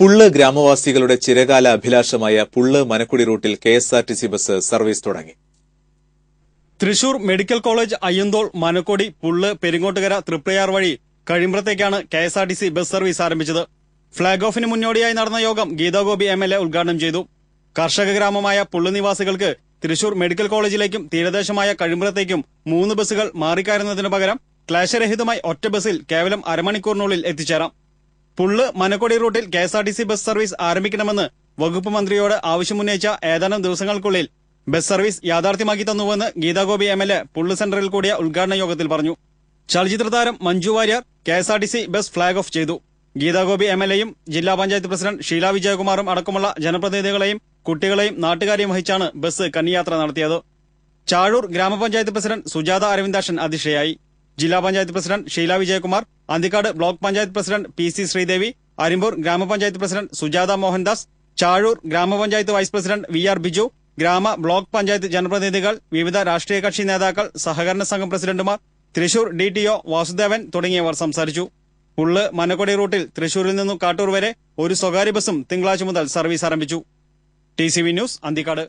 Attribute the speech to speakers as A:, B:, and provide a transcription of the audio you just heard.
A: പുള്ള് ഗ്രാമവാസികളുടെ ചിരകാല അഭിലാഷമായ പുള്ള് മനക്കുടി റൂട്ടിൽ K S R T C bus service തുടങ്ങി.
B: Thrissur medical college Ayyanthole Manakkody Pullu Peringottukara Triprayar വഴി കഴിമ്പ്രത്തേക്കാണ് K S R T C bus service ആരംഭിച്ചത്. Flag ഓഫിന് മുന്നോടിയായി നടന്ന യോഗം ഗീതാഗോപി എം എൽ എ ഉദ്ഘാടനം ചെയ്തു. കർഷക ഗ്രാമമായ പുള്ള് നിവാസികൾക്ക് തൃശൂർ മെഡിക്കൽ കോളേജിലേക്കും തീരദേശമായ കഴിമ്പ്രത്തേക്കും മൂന്ന് ബസ്സുകൾ മാറിക്കയറുന്നതിനു പകരം ക്ലേശരഹിതമായി ഒറ്റ ബസ്സിൽ കേവലം അരമണിക്കൂറിനുള്ളിൽ എത്തിച്ചേരാം. പുള്ള് മനക്കൊടി റൂട്ടിൽ K S R T C bus service ആരംഭിക്കണമെന്ന് വകുപ്പ് മന്ത്രിയോട് ആവശ്യമുന്നയിച്ച ഏതാനും ദിവസങ്ങൾക്കുള്ളിൽ ബസ് സർവീസ് യാഥാർത്ഥ്യമാക്കി തന്നുവെന്ന് Geethagopi M L A Pullu സെന്ററിൽ കൂടിയ ഉദ്ഘാടന യോഗത്തിൽ പറഞ്ഞു. ചലച്ചിത്ര താരം Manju Warrier K S R T C bus flag off ചെയ്തു. ഗീതാഗോപി എം എൽ എയും ജില്ലാ പഞ്ചായത്ത് പ്രസിഡന്റ് ഷീല വിജയകുമാറും അടക്കമുള്ള ജനപ്രതിനിധികളെയും കുട്ടികളെയും നാട്ടുകാരെയും വഹിച്ചാണ് ബസ് കന്നിയാത്ര നടത്തിയത്. ചാഴൂർ ഗ്രാമപഞ്ചായത്ത് പ്രസിഡന്റ് സുജാത അരവിന്ദാഷൻ അധ്യക്ഷയായി ജില്ലാ panchayat president Sheela Vijayakumar Anthikkad block panchayat president P C Sreedevi Arimpur ഗ്രാമപഞ്ചായത്ത് പ്രസിഡന്റ് സുജാത മോഹൻദാസ് ചാഴൂർ ഗ്രാമപഞ്ചായത്ത് vice president V R Biju ഗ്രാമ ബ്ലോക്ക് പഞ്ചായത്ത് ജനപ്രതിനിധികൾ വിവിധ രാഷ്ട്രീയ കക്ഷി നേതാക്കൾ സഹകരണ സംഘം പ്രസിഡന്റുമാർ Thrissur D T O Vasudevan തുടങ്ങിയവർ സംസാരിച്ചു. പുള്ള് മനക്കൊടി റൂട്ടിൽ തൃശൂരിൽ നിന്നും കാട്ടൂർ വരെ ഒരു സ്വകാര്യ ബസും തിങ്കളാഴ്ച മുതൽ സർവീസ് ആരംഭിച്ചു. T news Anthikkad.